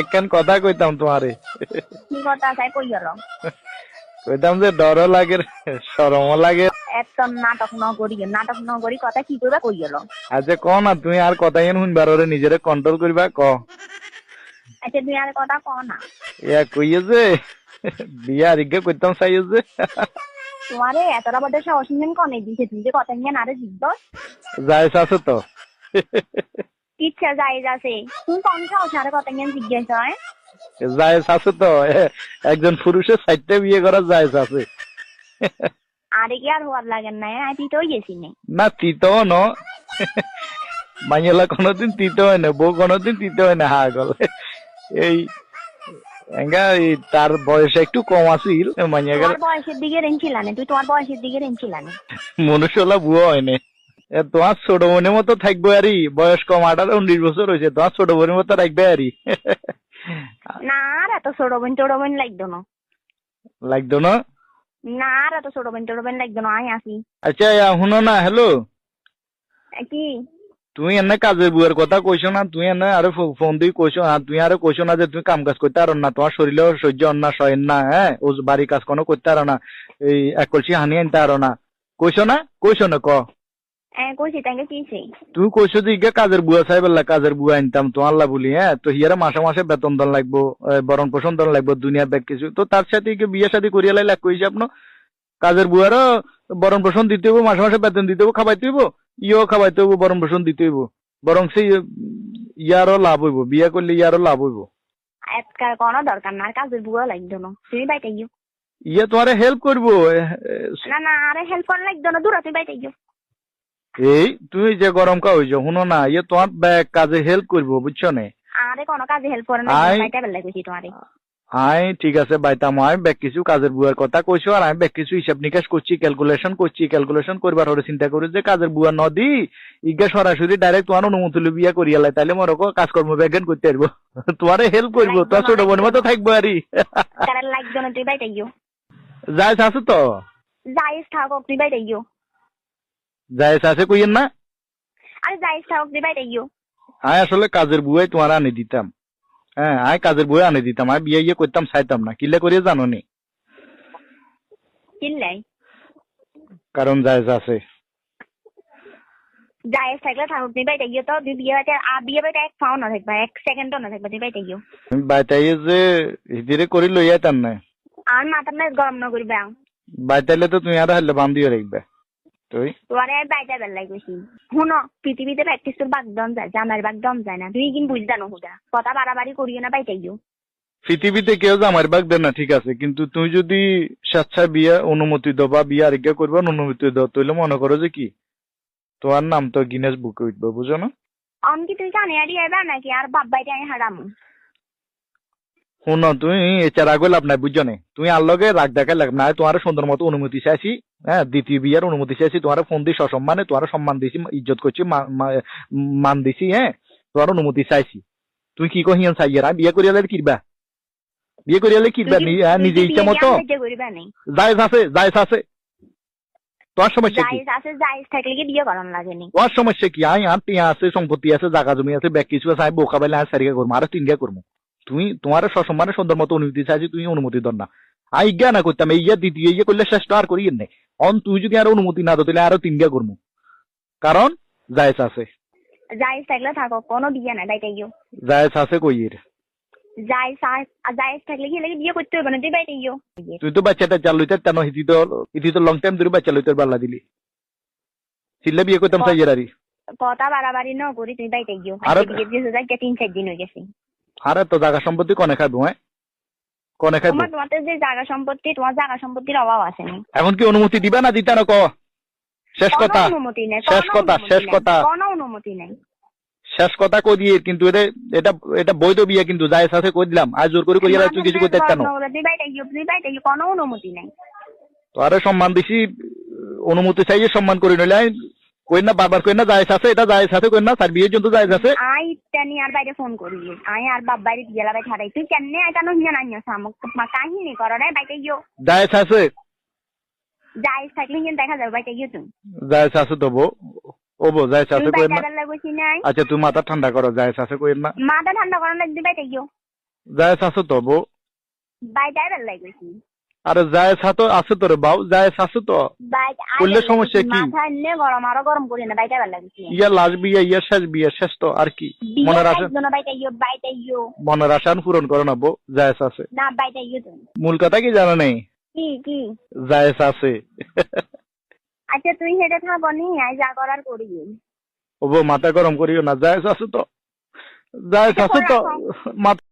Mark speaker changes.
Speaker 1: একখান কথা কইতাম তোমারে।
Speaker 2: কি কথা চাই কই গেল?
Speaker 1: কইতাম যে ডরও লাগে সরমও লাগে।
Speaker 2: এত নাটক নগরী নাটক নগরী কথা কি করবা কই গেল?
Speaker 1: আচ্ছা ক না তুমি আর কথা ইন শুনবার ওরে নিজেরে কন্ট্রোল করিবা ক।
Speaker 2: আচ্ছা তুই আর কথা কও না।
Speaker 1: ইয়া কইয়ে যে বিয়া আরিগে কইতাম চাইয়ে যে।
Speaker 2: তোমারে এতটা বড় সাহস নিন কনে দিছে তুই যে কথা নিয়ে নারে জিদ্দ
Speaker 1: যাইছ আছে তো।
Speaker 2: ইচ্ছা যাই যাচ্ছে তুমি কোন সাহস আরে কথা নিয়ে জিজ্ঞাসা হয়।
Speaker 1: যাইছ আছে তো একজন পুরুষের সাইডটা বিয়ে করা যাইছ আছে
Speaker 2: আরে কি আর হওয়ার লাগেন না আমি তুই গেছি নে।
Speaker 1: না তিতো ন। মাইলা কোনোদিন তিতো হয় না বউ কোনোদিন তিতো হয় না হা গলে। এই এঙ্গা তার বয়স একটু কম আছিল মাইয়া
Speaker 2: তোমার বয়সের দিকে রেঞ্চিলানে তুই তোমার বয়সের দিকে রেঞ্চিলানে
Speaker 1: মনুষ্যলা বুয়া হয় না। তোমার ছোট বোনের মতো থাকবে আরই। বয়স কম আঠারো উনিশ বছর হয়েছে। তোমার ছোট বোনের মতো রাখবে আরই।
Speaker 2: না আর এত ছোট বোন টোট বোন লাগতো না।
Speaker 1: লাগতো না?
Speaker 2: না আর এত ছোট বোন টোট বোন লাগতো না আমি আসি।
Speaker 1: আচ্ছা শুনো না হ্যালো।
Speaker 2: কি?
Speaker 1: তুমি এনে কাজের বুয়ের কথা কইছো না তুই এনে আরে ফোন দিয়ে কইছো হ্যাঁ তুই আরে কইছো না যে তুমি কাম কাজ করতে পারো না তোমার শরীরে সহ্য হন না সহেন না হ্যাঁ ও বাড়ি কাজ কোনো করতে পারো না এই এক কলসি হানি আনতে পারো না। কইছো না? কইছো না ক?
Speaker 2: এ কইছি তাকে কিছে
Speaker 1: তুই কইছো যে ইগে কাজের বুয়া কাজের বুয়া আনতাম তো আল্লাহ বলি হ্যাঁ তো হিয়ারে মাসে মাসে বেতন দন লাগবো বরণ পোষণ দন লাগবো দুনিয়ার ব্যাগ কিছু তো তার সাথে ইগে বিয়ে শাদী করিয়া লাইলে এক কইছি আপনো কাজের বুয়ারও বরণ পোষণ দিতে হইব মাসে মাসে বেতন দিতে হইব খাবাইতে হইব ইও খাবাইতে হইব বরণ পোষণ দিতে হইব বরং সেই ইয়ারও লাভ হইব বিয়ে করলে ইয়ারও লাভ হইব
Speaker 2: আজকাল কোনো দরকার না কাজের বুয়া লাগতো না তুমি বাইতে গিয়ে
Speaker 1: ইয়ে তোমারে হেল্প করব
Speaker 2: না না আরে হেল্প করা লাগতো না দূরা তুই বাইতে গিয়ে
Speaker 1: এই তুমি যে গরম কা হইছো শুনো না ইয়ে তোমার ব্যাগ কাজে হেল্প করব বুঝছ নে
Speaker 2: আরে কোনো কাজে হেল্প করে না
Speaker 1: আই-
Speaker 2: বেলা কইছি তোমারে।
Speaker 1: আই ঠিক আছে বাইতাম আমি ব্যাগ কিছু কাজের বুয়ার কথা কইছো আর আমি ব্যাগ কিছু হিসাব নিকাশ করছি ক্যালকুলেশন করছি ক্যালকুলেশন করবার হরে চিন্তা করি যে কাজের বুয়া নদী ইগা সরাসরি ডাইরেক্ট তোমার অনুমতি লই বিয়া করিয়া লাই তাইলে মরক কাজকর্ম ব্যাগেন করতে পারব তোমারে হেল্প করব তোমার ছোট বোনের মতো থাকব
Speaker 2: গিয়ে।
Speaker 1: যাই আছে তো।
Speaker 2: যাইস থাকক তুই গিয়ে।
Speaker 1: যাই আছে কইয়েন না?
Speaker 2: আরে থাকক তুই বাইতে গিয়ে
Speaker 1: আয় আসলে কাজের বুয়াই তোমার আনে দিতাম। হ্যাঁ আয় কাজের বুয়া আনে দিতাম। আয় বিয়ে ইয়ে করতাম চাইতাম না। কিলে করিয়ে জানো নি
Speaker 2: কিনলাই
Speaker 1: কারণ জায়েজ আছে।
Speaker 2: যাইস থাকলে থাকুক তুই বাইতে গিয়ে তো। তুই বিয়ে বাইতে আর বিয়ে বাইতে এক পাও না থাকবা এক সেকেন্ডও না থাকবা তুই বাইতে গিয়ে
Speaker 1: যে হিদিরে করি লই আইতাম না
Speaker 2: আর মাথার না গরম না করবে।
Speaker 1: বাইতাইলে তো তুমি আর হলে বান্ধিও রাখবে তুই?
Speaker 2: তোরে আর বাইতে বেলাই গেছি শুনো পৃথিবীতে প্র্যাকটিস তোর বাগদম যায় জামার বাগদম যায় না। তুই কিন্তু বুঝ জানো হুদা কথা বাড়াবাড়ি করিও না গিয়ে
Speaker 1: পৃথিবীতে কেউ জামার বাগ দেয় না ঠিক আছে। কিন্তু তুমি যদি স্বেচ্ছায় বিয়ে অনুমতি দাও বা বিয়ে আরেকটা করবে অনুমতি দাও তাহলে মনে করো যে কি? তোমার নাম তো গিনেস বুকে উঠবে বুঝো না?
Speaker 2: আমি কি তুই জানি আর নাকি আর বাপ বাইতে আমি হারামু
Speaker 1: শুনো তুমি আগে লাভ নাই বুঝছ না তুমি আর লগে রাগ দেখাই লাগ না তোমার সুন্দর মতো অনুমতি চাইছি হ্যাঁ দ্বিতীয় বিয়ের অনুমতি চাইছি তোমার ফোন দিয়ে সসম্মানে তোমার সম্মান দিছি ইজ্জত করছি মান দিছি হ্যাঁ তোমার অনুমতি চাইছি। তুমি কি কহিয়ান চাইয়ার আমি বিয়ে করিয়ালে কিরবা? বিয়ে করিয়ালে কিরবা? হ্যাঁ, নিজে ইচ্ছা মতো? জায়েজ আছে জায়েজ আছে। তোমার সমস্যা কি? তোমার সমস্যা কি? আই আর আছে সম্পত্তি আছে জায়গা জমি আছে ব্যাগ কিছু আছে আমি বোকা পাইলে আর সারিকা করব আর তিনগা করব তুমি তোমার সসম্মানে সুন্দর মতো অনুমতি চাইছি তুমি অনুমতি দর না। আই ইজ্ঞা না করতাম ইয়া দ্বিতীয় ইয়ে করলে শ্রেষ্ঠ আর করি নেই অন তুই যদি আর অনুমতি না তাহলে আরও তিনগা করব কারণ জায়েজ আছে।
Speaker 2: জায়েজ থাকলে থাকো কোনো বিয়ে নাই বাইতে গিয়ে।
Speaker 1: জায়েজ আছে কইয়ের।
Speaker 2: না তুই
Speaker 1: তো বাচ্চাটা চাল লইতে তেন হিতি তো হিতি তো লং টাইম ধরে বাচ্চা লইতে পারলা দিলি। বিয়ে করতাম আরি
Speaker 2: কথা বাড়াবাড়ি ন করি তুই বাইতে গিয়ে।
Speaker 1: আরে-
Speaker 2: বিয়ে দিয়েছে যাই তিন চার দিন হয়ে গেছে।
Speaker 1: আরে তো জায়গা সম্পত্তি কনে খাইবো হ্যাঁ? কনে খাইবো?
Speaker 2: তোমার তোমার যে জায়গা সম্পত্তি তোমার জায়গা সম্পত্তির অভাব আছে না?
Speaker 1: এখন কি অনুমতি দিবা না দিতা না ক শেষ কথা।
Speaker 2: অনুমতি নেই
Speaker 1: শেষ কথা, শেষ কথা।
Speaker 2: কোনো অনুমতি নেই।
Speaker 1: শেষ কথা কই দিয়ে? কিন্তু এটা এটা এটা বৈধ বিয়ে কিন্তু জায়েজ আছে কই দিলাম। আজ জোর করে কইয়া তুই কিছু করতে কেন
Speaker 2: কোনো অনুমতি নেই।
Speaker 1: তো আরে সম্মান দিছি অনুমতি চাইয়ে সম্মান করে নইলে কই না বারবার কই না জায়েজ আছে এটা জায়েজ আছে কই না তার বিয়ের জন্য জায়েজ আছে।
Speaker 2: আই তেনি আর বাইরে ফোন করি। আই আর বাপ বাইরে গেলা বাই ছাড়াই। তুই কেনে এটা নো হিয়া নাইয়া সামক মা কাহিনী করো রে বাইতে গিয়ে।
Speaker 1: জায়েজ আছে?
Speaker 2: যাইস থাকলে হিয়া দেখা যাবে বাইতে গিয়ে তুমি।
Speaker 1: জায়েজ আছে তো বউ। ওবো যায়
Speaker 2: তুমি
Speaker 1: আছে কইেন না? আচ্ছা তুমি মাথা ঠান্ডা করো যায় আছে কইেন না?
Speaker 2: মাথা ঠান্ডা করার লাগবে বাইটা গিয়ে।
Speaker 1: যায় আছে তো বউ।
Speaker 2: বাইটাই বেলা কইছি
Speaker 1: আরে যায় তো আছে তো রে বাউ যায় আছে তো। করলে সমস্যা কি?
Speaker 2: গরম আরও গরম করি না বাইটা বেলা কইছি
Speaker 1: ইয়া লাস্ট বিয়ে ইয়া শেষ বিয়ে শেষ তো আর কি। মনের আশা
Speaker 2: একজন বাইটা ইয়ো বাইটা ইয়ো।
Speaker 1: মনের আশান পূরণ করো না বউ যায় আছে
Speaker 2: না বাইটা তুমি।
Speaker 1: মূল কথা কি জানা নেই?
Speaker 2: কি কি?
Speaker 1: যায় আছে
Speaker 2: আচ্ছা তুই হেঁটে থাকো নি আই যা করার করি।
Speaker 1: ওবো মাথা গরম করিও না যায় আছে তো। যায় আছে তো। মাথা